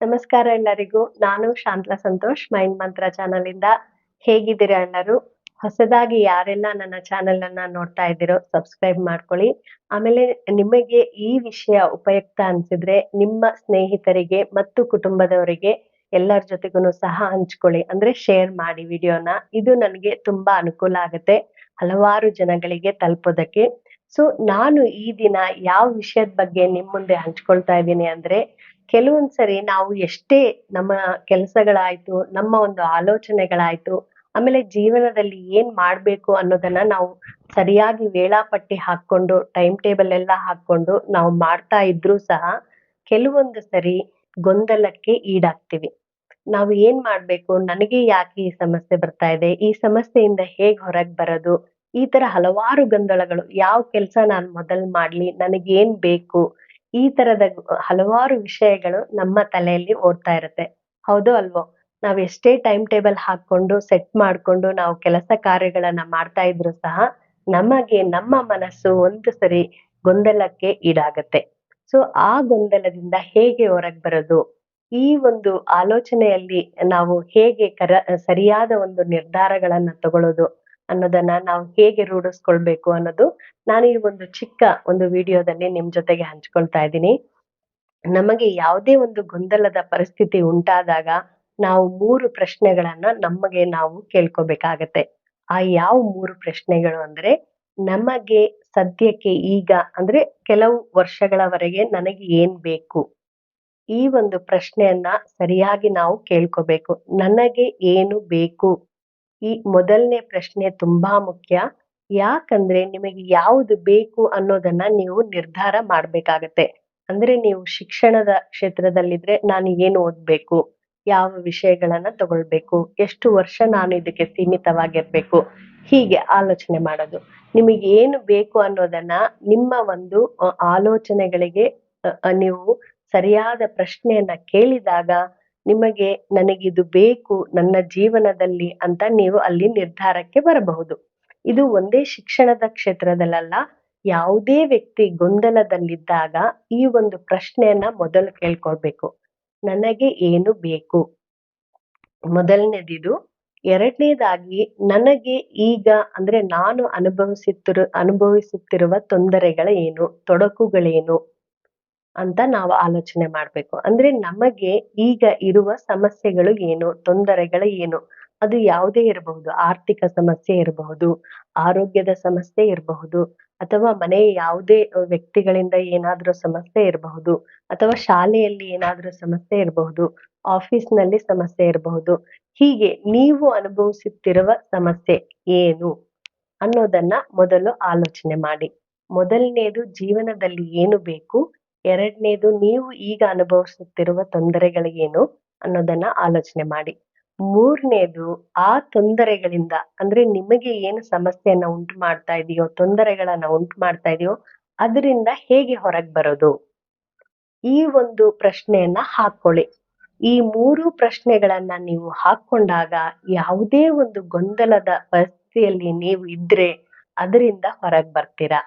ನಮಸ್ಕಾರ ಎಲ್ಲರಿಗೂ. ನಾನು ಶಾಂತಲಾ ಸಂತೋಷ್ ಮೈಂಡ್ ಮಂತ್ರ ಚಾನಲ್ ಇಂದ ಹೇಗಿದ್ದೀರಾ ಎಲ್ಲರೂ? ಹೊಸದಾಗಿ ಯಾರೆಲ್ಲ ನನ್ನ ಚಾನೆಲ್ ಅನ್ನ ನೋಡ್ತಾ ಇದ್ದೀರೋ ಸಬ್ಸ್ಕ್ರೈಬ್ ಮಾಡ್ಕೊಳ್ಳಿ. ಆಮೇಲೆ ನಿಮಗೆ ಈ ವಿಷಯ ಉಪಯುಕ್ತ ಅನ್ಸಿದ್ರೆ ನಿಮ್ಮ ಸ್ನೇಹಿತರಿಗೆ ಮತ್ತು ಕುಟುಂಬದವರಿಗೆ ಎಲ್ಲರ ಜೊತೆಗೂ ಸಹ ಹಂಚ್ಕೊಳ್ಳಿ. ಅಂದ್ರೆ ಶೇರ್ ಮಾಡಿ ವಿಡಿಯೋನ. ಇದು ನನಗೆ ತುಂಬಾ ಅನುಕೂಲ ಆಗುತ್ತೆ. ಹಲವಾರು ಜನಗಳಿಗೆ ತಲುಪೋದಕ್ಕೆ. ಸೊ, ನಾನು ಈ ದಿನ ಯಾವ ವಿಷಯದ ಬಗ್ಗೆ ನಿಮ್ ಮುಂದೆ ಹಂಚ್ಕೊಳ್ತಾ ಇದ್ದೀನಿ ಅಂದ್ರೆ ಕೆಲವೊಂದ್ಸರಿ ನಾವು ಎಷ್ಟೇ ನಮ್ಮ ಕೆಲಸಗಳಾಯ್ತು, ನಮ್ಮ ಒಂದು ಆಲೋಚನೆಗಳಾಯ್ತು, ಆಮೇಲೆ ಜೀವನದಲ್ಲಿ ಏನ್ ಮಾಡ್ಬೇಕು ಅನ್ನೋದನ್ನ ನಾವು ಸರಿಯಾಗಿ ವೇಳಾಪಟ್ಟಿ ಹಾಕೊಂಡು ಟೈಮ್ ಟೇಬಲ್ ಎಲ್ಲ ಹಾಕೊಂಡು ನಾವು ಮಾಡ್ತಾ ಇದ್ರೂ ಸಹ ಕೆಲವೊಂದು ಸರಿ ಗೊಂದಲಕ್ಕೆ ಈಡಾಗ್ತೀವಿ. ನಾವು ಏನ್ ಮಾಡ್ಬೇಕು, ನನಗೆ ಯಾಕೆ ಈ ಸಮಸ್ಯೆ ಬರ್ತಾ ಇದೆ, ಈ ಸಮಸ್ಯೆಯಿಂದ ಹೇಗ್ ಹೊರಗ್ ಬರೋದು, ಈ ತರ ಹಲವಾರು ಗೊಂದಲಗಳು, ಯಾವ ಕೆಲಸ ನಾನು ಮೊದಲ್ ಮಾಡ್ಲಿ, ನನಗೇನ್ ಬೇಕು ಈ ತರದ ಹಲವಾರು ವಿಷಯಗಳು ನಮ್ಮ ತಲೆಯಲ್ಲಿ ಓಡ್ತಾ ಇರುತ್ತೆ. ಹೌದು ಅಲ್ವೋ? ನಾವ್ ಎಷ್ಟೇ ಟೈಮ್ ಟೇಬಲ್ ಹಾಕೊಂಡು ಸೆಟ್ ಮಾಡ್ಕೊಂಡು, ನಾವು ಕೆಲಸ ಕಾರ್ಯಗಳನ್ನ ಮಾಡ್ತಾ ಇದ್ರು ಸಹ ನಮಗೆ ನಮ್ಮ ಮನಸ್ಸು ಒಂದು ಸರಿ ಗೊಂದಲಕ್ಕೆ ಈಡಾಗತ್ತೆ. ಸೊ, ಆ ಗೊಂದಲದಿಂದ ಹೇಗೆ ಹೊರಗ್ ಬರೋದು? ಈ ಒಂದು ಆಲೋಚನೆಯಲ್ಲಿ ನಾವು ಹೇಗೆ ಕರ, ಸರಿಯಾದ ಒಂದು ನಿರ್ಧಾರಗಳನ್ನ ತಗೊಳ್ಳೋದು ಅನ್ನೋದನ್ನ ನಾವು ಹೇಗೆ ರೂಢಿಸ್ಕೊಳ್ಬೇಕು ಅನ್ನೋದು ನಾನು ಈ ಒಂದು ಚಿಕ್ಕ ಒಂದು ವಿಡಿಯೋದಲ್ಲಿ ನಿಮ್ ಜೊತೆಗೆ ಹಂಚ್ಕೊಳ್ತಾ ಇದ್ದೀನಿ. ನಮಗೆ ಯಾವುದೇ ಒಂದು ಗೊಂದಲದ ಪರಿಸ್ಥಿತಿ ಉಂಟಾದಾಗ ನಾವು ಮೂರು ಪ್ರಶ್ನೆಗಳನ್ನ ನಮಗೆ ನಾವು ಕೇಳ್ಕೊಬೇಕಾಗತ್ತೆ. ಆ ಯಾವ ಮೂರು ಪ್ರಶ್ನೆಗಳು ಅಂದ್ರೆ ನಮಗೆ ಸದ್ಯಕ್ಕೆ ಈಗ ಅಂದ್ರೆ ಕೆಲವು ವರ್ಷಗಳವರೆಗೆ ನನಗೆ ಏನ್ ಬೇಕು? ಈ ಒಂದು ಪ್ರಶ್ನೆಯನ್ನ ಸರಿಯಾಗಿ ನಾವು ಕೇಳ್ಕೋಬೇಕು. ನನಗೆ ಏನು ಬೇಕು? ಈ ಮೊದಲನೇ ಪ್ರಶ್ನೆ ತುಂಬಾ ಮುಖ್ಯ. ಯಾಕಂದ್ರೆ ನಿಮಗೆ ಯಾವುದು ಬೇಕು ಅನ್ನೋದನ್ನ ನೀವು ನಿರ್ಧಾರ ಮಾಡ್ಬೇಕಾಗತ್ತೆ. ಅಂದ್ರೆ ನೀವು ಶಿಕ್ಷಣದ ಕ್ಷೇತ್ರದಲ್ಲಿದ್ರೆ ನಾನು ಏನು ಓದ್ಬೇಕು? ಯಾವ ವಿಷಯಗಳನ್ನ ತಗೊಳ್ಬೇಕು? ಎಷ್ಟು ವರ್ಷ ನಾನು ಇದಕ್ಕೆ ಸೀಮಿತವಾಗಿರ್ಬೇಕು? ಹೀಗೆ ಆಲೋಚನೆ ಮಾಡೋದು. ನಿಮಗೆ ಏನು ಬೇಕು ಅನ್ನೋದನ್ನ ನಿಮ್ಮ ಒಂದು ಆಲೋಚನೆಗಳಿಗೆ ನೀವು ಸರಿಯಾದ ಪ್ರಶ್ನೆಯನ್ನ ಕೇಳಿದಾಗ ನಿಮಗೆ ನನಗಿದು ಬೇಕು ನನ್ನ ಜೀವನದಲ್ಲಿ ಅಂತ ನೀವು ಅಲ್ಲಿ ನಿರ್ಧಾರಕ್ಕೆ ಬರಬಹುದು. ಇದು ಒಂದೇ ಶಿಕ್ಷಣದ ಕ್ಷೇತ್ರದಲ್ಲ ಯಾವುದೇ ವ್ಯಕ್ತಿ ಗೊಂದಲದಲ್ಲಿದ್ದಾಗ ಈ ಒಂದು ಪ್ರಶ್ನೆಯನ್ನ ಮೊದಲು ಕೇಳ್ಕೊಳ್ಬೇಕು. ನನಗೆ ಏನು ಬೇಕು? ಮೊದಲನೇದಿದು, ಎರಡನೇದಾಗಿ ನನಗೆ ಈಗ ಅಂದ್ರೆ ನಾನು ಅನುಭವಿಸುತ್ತಿರು, ಅನುಭವಿಸುತ್ತಿರುವ ತೊಂದರೆಗಳೇನು, ತೊಡಕುಗಳೇನು? ಅಂತ ನಾವು ಆಲೋಚನೆ ಮಾಡ್ಬೇಕು. ಅಂದ್ರೆ ನಮಗೆ ಈಗ ಇರುವ ಸಮಸ್ಯೆಗಳು ಏನು, ತೊಂದರೆಗಳು ಏನು, ಅದು ಯಾವುದೇ ಇರಬಹುದು. ಆರ್ಥಿಕ ಸಮಸ್ಯೆ ಇರಬಹುದು, ಆರೋಗ್ಯದ ಸಮಸ್ಯೆ ಇರಬಹುದು, ಅಥವಾ ಮನೆಯ ಯಾವುದೇ ವ್ಯಕ್ತಿಗಳಿಂದ ಏನಾದ್ರೂ ಸಮಸ್ಯೆ ಇರಬಹುದು, ಅಥವಾ ಶಾಲೆಯಲ್ಲಿ ಏನಾದ್ರೂ ಸಮಸ್ಯೆ ಇರಬಹುದು ಆಫೀಸ್ನಲ್ಲಿ ಸಮಸ್ಯೆ ಇರಬಹುದು. ಹೀಗೆ ನೀವು ಅನುಭವಿಸುತ್ತಿರುವ ಸಮಸ್ಯೆ ಏನು ಅನ್ನೋದನ್ನ ಮೊದಲು ಆಲೋಚನೆ ಮಾಡಿ. ಮೊದಲನೇದು ಜೀವನದಲ್ಲಿ ಏನು ಬೇಕು ಎರಡನೇದು ನೀವು ಈಗ ಅನುಭವಿಸುತ್ತಿರುವ ತೊಂದರೆಗಳಿಗೇನು ಅನ್ನೋದನ್ನ ಆಲೋಚನೆ ಮಾಡಿ. ಮೂರನೇದು ಆ ತೊಂದರೆಗಳಿಂದ ಅಂದ್ರೆ ನಿಮಗೆ ಏನು ಸಮಸ್ಯೆಯನ್ನ ಉಂಟು ಮಾಡ್ತಾ ಇದೆಯೋ, ತೊಂದರೆಗಳನ್ನ ಉಂಟು ಮಾಡ್ತಾ ಇದೆಯೋ ಅದರಿಂದ ಹೇಗೆ ಹೊರಗೆ ಬರೋದು? ಈ ಒಂದು ಪ್ರಶ್ನೆಯನ್ನ ಹಾಕೊಳ್ಳಿ. ಈ ಮೂರು ಪ್ರಶ್ನೆಗಳನ್ನ ನೀವು ಹಾಕೊಂಡಾಗ ಯಾವುದೇ ಒಂದು ಗೊಂದಲದ ಪರಿಸ್ಥಿತಿಯಲ್ಲಿ ನೀವು ಇದ್ರೆ ಅದರಿಂದ ಹೊರಗೆ ಬರ್ತೀರಾ?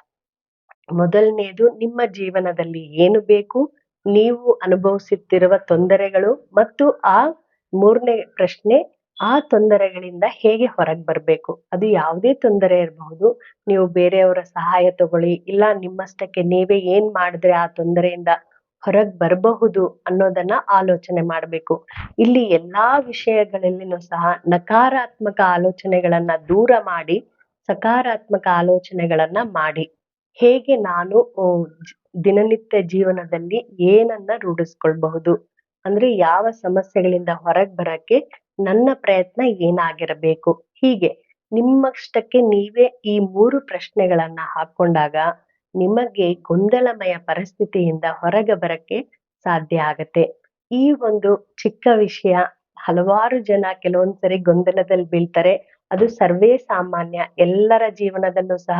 ಮೊದಲನೇದು ನಿಮ್ಮ ಜೀವನದಲ್ಲಿ ಏನು ಬೇಕು? ನೀವು ಅನುಭವಿಸುತ್ತಿರುವ ತೊಂದರೆಗಳು ಮತ್ತು ಆ ಮೂರನೇ ಪ್ರಶ್ನೆ, ಆ ತೊಂದರೆಗಳಿಂದ ಹೇಗೆ ಹೊರಗೆ ಬರಬೇಕು? ಅದು ಯಾವುದೇ ತೊಂದರೆ ಇರಬಹುದು. ನೀವು ಬೇರೆಯವರ ಸಹಾಯ ತಗೊಳ್ಳಿ. ಇಲ್ಲ, ನಿಮ್ಮಷ್ಟಕ್ಕೆ ನೀವೇ ಏನ್ ಮಾಡಿದ್ರೆ ಆ ತೊಂದರೆಯಿಂದ ಹೊರಗೆ ಬರಬಹುದು ಅನ್ನೋದನ್ನ ಆಲೋಚನೆ ಮಾಡಬೇಕು. ಇಲ್ಲಿ ಎಲ್ಲಾ ವಿಷಯಗಳಲ್ಲಿನೂ ಸಹ ನಕಾರಾತ್ಮಕ ಆಲೋಚನೆಗಳನ್ನ ದೂರ ಮಾಡಿ, ಸಕಾರಾತ್ಮಕ ಆಲೋಚನೆಗಳನ್ನ ಮಾಡಿ. ಹೇಗೆ ನಾನು ದಿನನಿತ್ಯ ಜೀವನದಲ್ಲಿ ಏನನ್ನ ರೂಢಿಸ್ಕೊಳ್ಬಹುದು? ಅಂದ್ರೆ ಯಾವ ಸಮಸ್ಯೆಗಳಿಂದ ಹೊರಗೆ ಬರಕ್ಕೆ ನನ್ನ ಪ್ರಯತ್ನ ಏನಾಗಿರಬೇಕು? ಹೀಗೆ ನಿಮ್ಮಷ್ಟಕ್ಕೆ ನೀವೇ ಈ ಮೂರು ಪ್ರಶ್ನೆಗಳನ್ನ ಹಾಕೊಂಡಾಗ ನಿಮಗೆ ಗೊಂದಲಮಯ ಪರಿಸ್ಥಿತಿಯಿಂದ ಹೊರಗೆ ಬರಕ್ಕೆ ಸಾಧ್ಯ ಆಗತ್ತೆ. ಈ ಒಂದು ಚಿಕ್ಕ ವಿಷಯ, ಹಲವಾರು ಜನ ಕೆಲವೊಂದ್ಸರಿ ಗೊಂದಲದಲ್ಲಿ ಬೀಳ್ತಾರೆ. ಅದು ಸರ್ವೇ ಸಾಮಾನ್ಯ, ಎಲ್ಲರ ಜೀವನದಲ್ಲೂ ಸಹ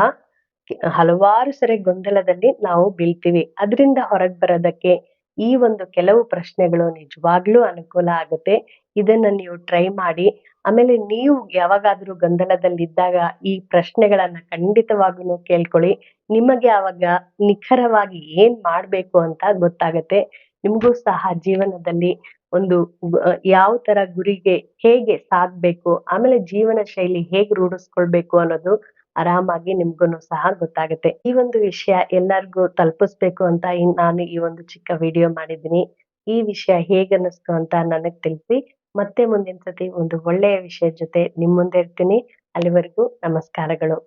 ಹಲವಾರು ಸರಿ ಗೊಂದಲದಲ್ಲಿ ನಾವು ಬೀಳ್ತೀವಿ. ಅದರಿಂದ ಹೊರಗ್ ಬರೋದಕ್ಕೆ ಈ ಒಂದು ಕೆಲವು ಪ್ರಶ್ನೆಗಳು ನಿಜವಾಗ್ಲೂ ಅನುಕೂಲ ಆಗುತ್ತೆ. ಇದನ್ನ ನೀವು ಟ್ರೈ ಮಾಡಿ. ಆಮೇಲೆ ನೀವು ಯಾವಾಗಾದ್ರೂ ಗೊಂದಲದಲ್ಲಿದ್ದಾಗ ಈ ಪ್ರಶ್ನೆಗಳನ್ನ ಖಂಡಿತವಾಗ್ಲೂ ಕೇಳ್ಕೊಳ್ಳಿ. ನಿಮಗೆ ಅವಾಗ ನಿಖರವಾಗಿ ಏನ್ ಮಾಡ್ಬೇಕು ಅಂತ ಗೊತ್ತಾಗತ್ತೆ. ನಿಮಗೂ ಸಹ ಜೀವನದಲ್ಲಿ ಒಂದು ಯಾವ ತರ ಗುರಿಗೆ ಹೇಗೆ ಸಾಗ್ಬೇಕು, ಆಮೇಲೆ ಜೀವನ ಶೈಲಿ ಹೇಗ್ ರೂಢಿಸ್ಕೊಳ್ಬೇಕು ಅನ್ನೋದು ಆರಾಮಾಗಿ ನಿಮ್ಗೂನು ಸಹ ಗೊತ್ತಾಗುತ್ತೆ. ಈ ಒಂದು ವಿಷಯ ಎಲ್ಲರಿಗೂ ತಲುಪಿಸ್ಬೇಕು ಅಂತ ನಾನು ಈ ಒಂದು ಚಿಕ್ಕ ವಿಡಿಯೋ ಮಾಡಿದ್ದೀನಿ. ಈ ವಿಷಯ ಹೇಗನ್ನಿಸ್ತು ಅಂತ ನನಗ್ ತಿಳಿಸಿ. ಮತ್ತೆ ಮುಂದಿನ ಸತಿ ಒಂದು ಒಳ್ಳೆಯ ವಿಷಯದ ಜೊತೆ ನಿಮ್ ಮುಂದೆ ಇರ್ತೀನಿ. ಅಲ್ಲಿವರೆಗೂ ನಮಸ್ಕಾರಗಳು.